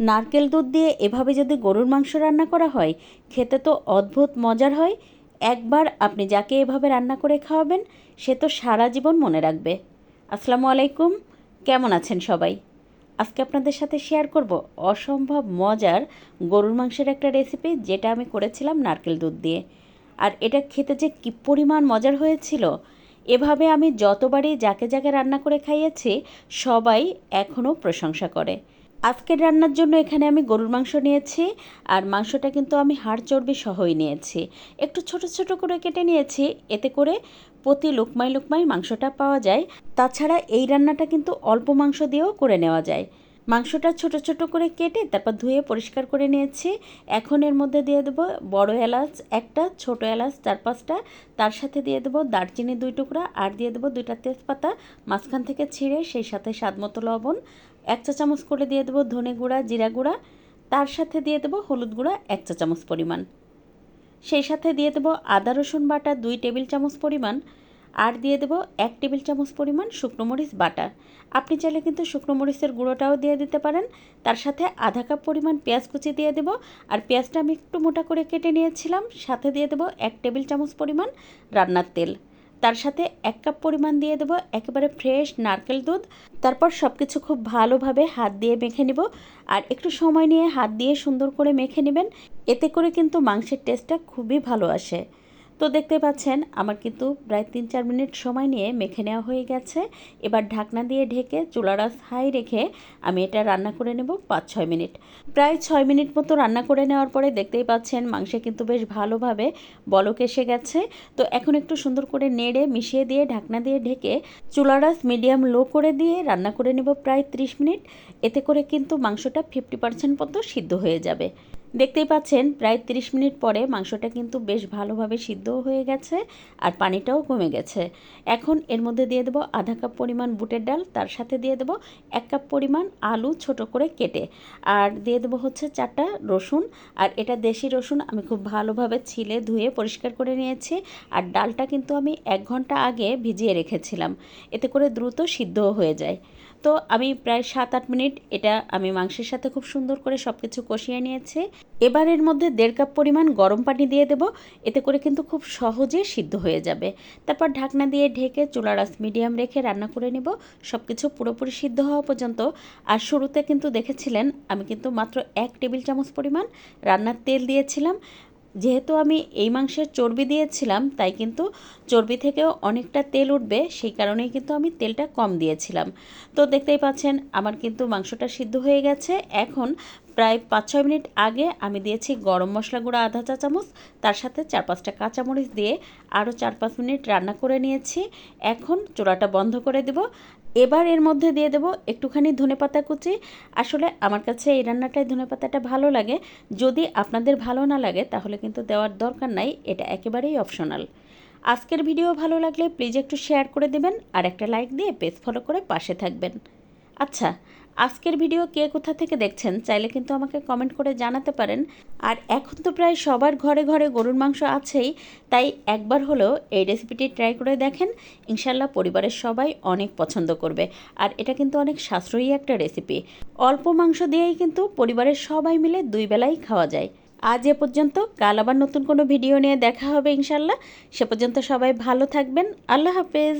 নারকেল দুধ দিয়ে এভাবে যদি গরুর মাংস রান্না করা হয়, খেতে তো অদ্ভুত মজার হয়। একবার আপনি যাকে এভাবে রান্না করে খাওয়াবেন, সে তো সারা জীবন মনে রাখবে। আসসালামু আলাইকুম, কেমন আছেন সবাই? আজকে আপনাদের সাথে শেয়ার করব অসম্ভব মজার গরুর মাংসের একটা রেসিপি, যেটা আমি করেছিলাম নারকেল দুধ দিয়ে। আর এটা খেতে যে কী পরিমাণ মজার হয়েছিল, এভাবে আমি যতবারই যাকে যাকে রান্না করে খাইয়েছি, সবাই এখনও প্রশংসা করে। আজকের রান্নার জন্য এখানে আমি গরুর মাংস নিয়েছি, আর মাংসটা কিন্তু আমি হাড় চর্বি সহই নিয়েছি। একটু ছোট ছোট করে কেটে নিয়েছি, এতে করে প্রতি লুকমাই লুকমাই মাংসটা পাওয়া যায়। তাছাড়া এই রান্নাটা কিন্তু অল্প মাংস দিয়েও করে নেওয়া যায়। মাংসটা ছোট ছোট করে কেটে তারপর ধুয়ে পরিষ্কার করে নিয়েছি। এখন এর মধ্যে দিয়ে দেবো বড় এলাচ, একটা ছোট এলাচ, চার পাঁচটা। তার সাথে দিয়ে দেবো দারচিনি দুই টুকরা, আর দিয়ে দেবো দুইটা তেজপাতা, মাঝখান থেকে ছিঁড়ে সেই সাথে স্বাদ মতো লবণ। এক চা চামচ করে দিয়ে দেবো ধনে গুঁড়া, জিরা গুঁড়া। তার সাথে দিয়ে দেবো হলুদ গুঁড়া, এক চা চামচ পরিমাণ। সেই সাথে দিয়ে দেবো আদা, রসুন বাটা, দুই টেবিল চামচ পরিমাণ। আর দিয়ে দেবো এক টেবিল চামচ পরিমাণ শুকনো মরিচ বাটা। আপনি চাইলে কিন্তু শুকনো মরিচের গুঁড়োটাও দিয়ে দিতে পারেন। তার সাথে আধা কাপ পরিমাণ পেঁয়াজ কুচি দিয়ে দেবো। আর পেঁয়াজটা আমি একটু মোটা করে কেটে নিয়েছিলাম। সাথে দিয়ে দেবো এক টেবিল চামচ পরিমাণ রান্নার তেল। তার সাথে এক কাপ পরিমাণ দিয়ে দেবো, একেবারে ফ্রেশ নারকেল দুধ। তারপর সব কিছু খুব ভালোভাবে হাত দিয়ে মেখে নিব। আর একটু সময় নিয়ে হাত দিয়ে সুন্দর করে মেখে নেবেন, এতে করে কিন্তু মাংসের টেস্টটা খুবই ভালো আসে। তো দেখতে পাচ্ছেন, আমার কিন্তু প্রায় তিন চার মিনিট সময় নিয়ে মেখে নেওয়া হয়ে গেছে। এবার ঢাকনা দিয়ে ঢেকে চুলারাস হাই রেখে আমি এটা রান্না করে নেব পাঁচ ছয় মিনিট। প্রায় ছয় মিনিট মতো রান্না করে নেওয়ার পরে দেখতেই পাচ্ছেন, মাংসে কিন্তু বেশ ভালোভাবে বলক এসে গেছে। তো এখন একটু সুন্দর করে নেড়ে মিশিয়ে দিয়ে ঢাকনা দিয়ে ঢেকে চুলারাস মিডিয়াম লো করে দিয়ে রান্না করে নেব প্রায় ত্রিশ মিনিট। এতে করে কিন্তু মাংসটা ফিফটি পার্সেন্ট মতো সিদ্ধ হয়ে যাবে। দেখতেই পাচ্ছেন, প্রায় 30 মিনিট পরে মাংসটা কিন্তু বেশ ভালোভাবে সিদ্ধ হয়ে গেছে আর পানিটাও কমে গেছে। এখন এর মধ্যে দিয়ে দেবো আধা কাপ পরিমাণ বুটের ডাল, তার সাথে দিয়ে দেবো এক কাপ পরিমাণ আলু ছোট করে কেটে। আর দিয়ে দেবো হচ্ছে চারটা রসুন, আর এটা দেশি রসুন আমি খুব ভালোভাবে ছিলে ধুয়ে পরিষ্কার করে নিয়েছি। আর ডালটা কিন্তু আমি এক ঘণ্টা আগে ভিজিয়ে রেখেছিলাম, এতে করে দ্রুত সিদ্ধও হয়ে যায়। তো আমি প্রায় সাত আট মিনিট এটা আমি মাংসের সাথে খুব সুন্দর করে সব কিছু কষিয়ে নিয়েছি। এবার এর মধ্যে দেড় কাপ পরিমাণ গরম পানি দিয়ে দেব, এতে করে কিন্তু খুব সহজে সিদ্ধ হয়ে যাবে। তারপর ঢাকনা দিয়ে ঢেকে চুলার আস মিডিয়াম রেখে রান্না করে নেব সব কিছু পুরোপুরি সিদ্ধ হওয়া পর্যন্ত। আর শুরুতে কিন্তু দেখেছিলেন, আমি কিন্তু মাত্র এক টেবিল চামচ পরিমাণ রান্নার তেল দিয়েছিলাম। যেহেতু আমি এই মাংসের চর্বি দিয়েছিলাম, তাই কিন্তু চর্বি থেকেও অনেকটা তেল উঠবে, সেই কারণেই কিন্তু আমি তেলটা কম দিয়েছিলাম। তো দেখতেই পাচ্ছেন, আমার কিন্তু মাংসটা সিদ্ধ হয়ে গেছে। এখন প্রায় পাঁচ ছয় মিনিট আগে আমি দিয়েছি গরম মশলা গুঁড়া আধা চা চামচ, তার সাথে চার পাঁচটা কাঁচামরিচ দিয়ে আরও চার পাঁচ মিনিট রান্না করে নিয়েছি। এখন চোড়াটা বন্ধ করে দেব। এবার এর মধ্যে দিয়ে দেবো একটুখানি ধনেপাতা কুচি। আসলে আমার কাছে এই রান্নাটায় ধনেপাতাটা ভালো লাগে। যদি আপনাদের ভালো না লাগে, তাহলে কিন্তু দেওয়ার দরকার নাই, এটা একেবারেই অপশনাল। আজকের ভিডিও ভালো লাগলে প্লিজ একটু শেয়ার করে দেবেন আর একটা লাইক দিয়ে পেজ ফলো করে পাশে থাকবেন। আচ্ছা আজকের ভিডিও কে কোথা থেকে দেখছেন চাইলে কিন্তু আমাকে কমেন্ট করে জানাতে পারেন। আর এখন তো প্রায় সবার ঘরে ঘরে গরুর মাংস আছেই, তাই একবার হলেও এই রেসিপিটি ট্রাই করে দেখেন। ইনশাল্লাহ পরিবারের সবাই অনেক পছন্দ করবে। আর এটা কিন্তু অনেক সাশ্রয়ী একটা রেসিপি অল্প মাংস দিয়েই কিন্তু পরিবারের সবাই মিলে দুই বেলাই খাওয়া যায়। আজ এ পর্যন্ত, কাল আবার নতুন কোনো ভিডিও নিয়ে দেখা হবে ইনশাল্লাহ সে পর্যন্ত সবাই ভালো থাকবেন। আল্লাহ হাফেজ।